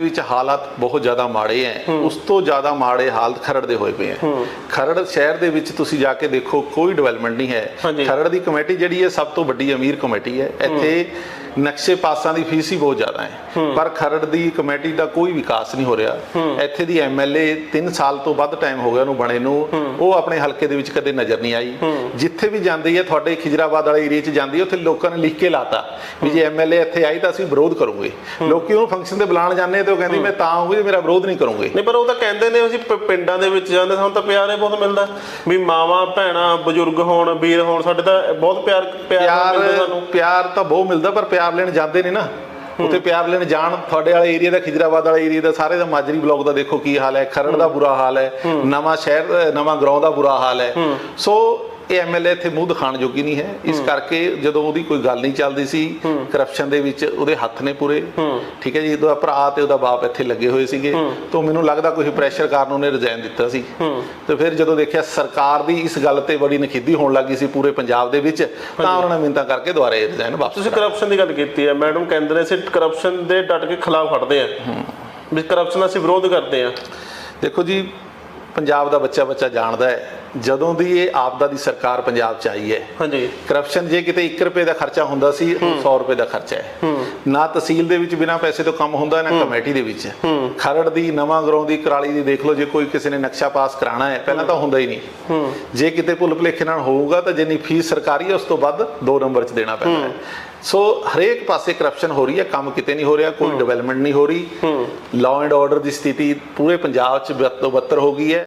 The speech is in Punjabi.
ਵਿੱਚ ਹਾਲਾਤ ਬਹੁਤ ਜ਼ਿਆਦਾ ਮਾੜੇ ਹੈ। ਉਸ ਤੋਂ ਜ਼ਿਆਦਾ ਮਾੜੇ ਹਾਲਤ ਖਰੜ ਦੇ ਹੋਏ ਪਏ ਹੈ। ਖਰੜ ਸ਼ਹਿਰ ਦੇ ਵਿੱਚ ਤੁਸੀਂ ਜਾ ਕੇ ਦੇਖੋ ਕੋਈ ਡਿਵੈਲਪਮੈਂਟ ਨਹੀਂ। ਹੈ। ਖਰੜ ਦੀ ਕਮੇਟੀ ਜਿਹੜੀ ਹੈ ਸਭ ਤੋਂ ਵੱਡੀ ਅਮੀਰ ਕਮੇਟੀ ਹੈ। ਇੱਥੇ ਨਕਸ਼ੇ ਪਾਸਾਂ ਦੀ ਫੀਸ ਹੀ ਬਹੁਤ ਜ਼ਿਆਦਾ ਹੈ। ਪਰ ਖਰੜ ਦੀ ਕਮੇਟੀ ਦਾ ਕੋਈ ਵਿਕਾਸ ਨਹੀਂ ਹੋ ਰਿਹਾ। ਇੱਥੇ ਦੀ ਐਮਐਲਏ 3 ਸਾਲ ਤੋਂ ਵੱਧ ਟਾਈਮ ਹੋ ਗਿਆ ਉਹਨੂੰ ਬਣੇ ਨੂੰ। ਉਹ ਆਪਣੇ ਹਲਕੇ ਦੇ ਵਿੱਚ ਕਦੇ ਨਜ਼ਰ ਨਹੀਂ ਆਈ। ਜਿੱਥੇ ਵੀ ਜਾਂਦੀ ਹੈ ਤੁਹਾਡੇ ਖਿਜਰਾਬਾਦ ਵਾਲੇ ਏਰੀਆ 'ਚ ਜਾਂਦੀ ਹੈ ਉੱਥੇ ਲੋਕਾਂ ਨੇ ਲਿਖ ਕੇ ਲਾਤਾ ਵੀ ਜੇ ਐਮਐਲਏ ਇੱਥੇ ਆਈ ਤਾਂ ਅਸੀਂ ਵਿਰੋਧ ਕਰੂਗੇ। ਲੋਕੀ ਉਹਨੂੰ ਫੰਕਸ਼ਨ ਤੇ ਬੁਲਾਉਣ ਜਾਂਦੇ ਤੇ ਉਹ ਕਹਿੰਦੀ ਮੈਂ ਤਾਂ ਆਉਂਗੀ ਜੇ ਮੇਰਾ ਵਿਰੋਧ ਨਹੀਂ ਕਰੂੰਗੇ। ਨਹੀਂ ਪਰ ਉਹ ਤਾਂ ਕਹਿੰਦੇ ਨੇ ਅਸੀਂ ਪ- ਪਿੰਡਾਂ ਦੇ ਵਿੱਚ ਜਾਂਦੇ ਸਾਨੂੰ ਤਾਂ ਪਿਆਰ ਹੀ ਬਹੁਤ ਮਿਲਦਾ। ਵੀ ਮਾਵਾਂ ਭੈਣਾਂ ਬਜ਼ੁਰਗ ਹੋਣ ਵੀਰ ਹੋਣ ਸਾਡੇ ਤਾਂ ਬਹੁਤ ਪਿਆਰ ਪਿਆਰ ਮਿਲਦਾ ਪਿਆਰ ਸਾਨੂੰ। ਪਿਆਰ ਤਾਂ ਬਹੁਤ ਮਿਲਦਾ ਪਰ ਪਿਆਰ ਲੈਣ ਜਾਂਦੇ ਨੇ। ਨਾ ਉੱਥੇ ਪਿਆਰ ਲੈਣ ਜਾਣ ਤੁਹਾਡੇ ਵਾਲੇ ਏਰੀਆ ਦਾ ਖਿਜਰਾਬਾਦ ਵਾਲਾ ਏਰੀਆ ਦਾ ਸਾਰੇ ਦਾ ਮਾਜਰੀ ਬਲਾਕ ਦਾ ਦੇਖੋ ਕੀ ਹਾਲ ਹੈ ਖਰੜ ਦਾ ਬੁਰਾ ਹਾਲ ਹੈ ਨਵਾਂ ਸ਼ਹਿਰ ਨਵਾਂ ਗਰਾਉਂ ਦਾ ਬੁਰਾ ਹਾਲ ਹੈ। ਸੋ ਇਹ ਐਮਐਲਏ ਇੱਥੇ ਮੂੰਹ ਦਿਖਾਣ ਜੋਗੀ ਨਹੀਂ ਹੈ। ਇਸ ਕਰਕੇ ਜਦੋਂ ਉਹਦੀ ਕੋਈ ਗੱਲ ਨਹੀਂ ਚੱਲਦੀ ਸੀ ਕਰਪਸ਼ਨ ਦੇ ਵਿੱਚ ਉਹਦੇ ਹੱਥ ਨੇ ਪੂਰੇ। ਠੀਕ ਹੈ ਜੀ ਉਹਦਾ ਭਰਾ ਤੇ ਉਹਦਾ ਬਾਪ ਇੱਥੇ ਲੱਗੇ ਹੋਏ ਸੀਗੇ ਤਾਂ ਮੈਨੂੰ ਲੱਗਦਾ ਕੋਈ ਪ੍ਰੈਸ਼ਰ ਕਾਰਨ ਉਹਨੇ ਰਿਜ਼ਾਈਨ ਦਿੱਤਾ ਸੀ। ਤੇ ਫਿਰ ਜਦੋਂ ਦੇਖਿਆ ਸਰਕਾਰ ਦੀ ਇਸ ਗੱਲ ਤੇ ਬੜੀ ਨਖਿੱਧੀ ਹੋਣ ਲੱਗੀ ਸੀ ਪੂਰੇ ਪੰਜਾਬ ਦੇ ਵਿੱਚ ਤਾਂ ਉਹਨਾਂ ਨੇ ਮਿੰਤਾਂ ਕਰਕੇ ਦੁਬਾਰੇ ਰਿਜ਼ਾਈਨ ਵਾਪਸ ਤੁਸੀਂ ਕਰਪਸ਼ਨ ਦੀ ਗੱਲ ਕੀਤੀ ਹੈ। ਮੈਡਮ ਕਹਿੰਦੇ ਨੇ ਅਸੀਂ ਕਰਪਸ਼ਨ ਦੇ ਡਟ ਕੇ ਖਿਲਾਫ ਖੜਦੇ ਆ ਵੀ ਕਰਪਸ਼ਨ ਅਸੀਂ ਵਿਰੋਧ ਕਰਦੇ ਆ ਦੇਖੋ ਜੀ ਪੰਜਾਬ ਦਾ ਬੱਚਾ ਬੱਚਾ ਜਾਣਦਾ ਹੈ। ਜਦੋਂ ਦੀ ਇਹ ਆਪਦਾ ਦੀ ਸਰਕਾਰ ਪੰਜਾਬ ਚ ਆਈ ਹੈ ਹਾਂਜੀ। ਕਰਪਸ਼ਨ ਜੇ ਕਿਤੇ 1 ਰੁਪਏ ਦਾ ਖਰਚਾ ਹੁੰਦਾ ਸੀ ਹੁਣ 100 ਰੁਪਏ ਦਾ ਖਰਚਾ ਹੈ। ਨਾ ਤਹਿਸੀਲ ਦੇ ਵਿੱਚ ਬਿਨਾਂ ਪੈਸੇ ਤੋਂ ਕੰਮ ਹੁੰਦਾ ਨਾ ਕਮੇਟੀ ਦੇ ਵਿੱਚ। ਖਰੜ ਦੀ ਨਵਾਂ ਗਰਾਉਂ ਦੀ ਕਰਾਲੀ ਦੀ ਦੇਖ ਲਓ ਜੇ ਕੋਈ ਕਿਸੇ ਨੇ ਨਕਸ਼ਾ ਪਾਸ ਕਰਾਣਾ ਹੈ ਪਹਿਲਾਂ ਤਾਂ ਹੁੰਦਾ ਹੀ ਨਹੀਂ। ਜੇ ਕਿਤੇ ਭੁੱਲ ਭੁਲੇਖੇ ਨਾਲ ਹੋਊਗਾ ਤਾਂ ਜਿੰਨੀ ਫੀਸ ਸਰਕਾਰੀ ਹੈ ਉਸ ਤੋਂ ਵੱਧ 2 ਨੰਬਰ 'ਚ ਦੇਣਾ ਪੈਂਦਾ ਹੈ। ਸੋ ਹਰੇਕ ਪਾਸੇ ਕਰਪਸ਼ਨ ਹੋ ਰਹੀ ਹੈ ਕੰਮ ਕਿਤੇ ਨਹੀਂ ਹੋ ਰਿਹਾ ਕੋਈ ਡਿਵੈਲਪਮੈਂਟ ਨਹੀਂ ਹੋ ਰਹੀ। ਲਾਅ ਐਂਡ ਆਰਡਰ ਦੀ ਸਥਿਤੀ ਪੂਰੇ ਪੰਜਾਬ 'ਚ ਬੱਤਰ ਹੋ ਗਈ ਹੈ।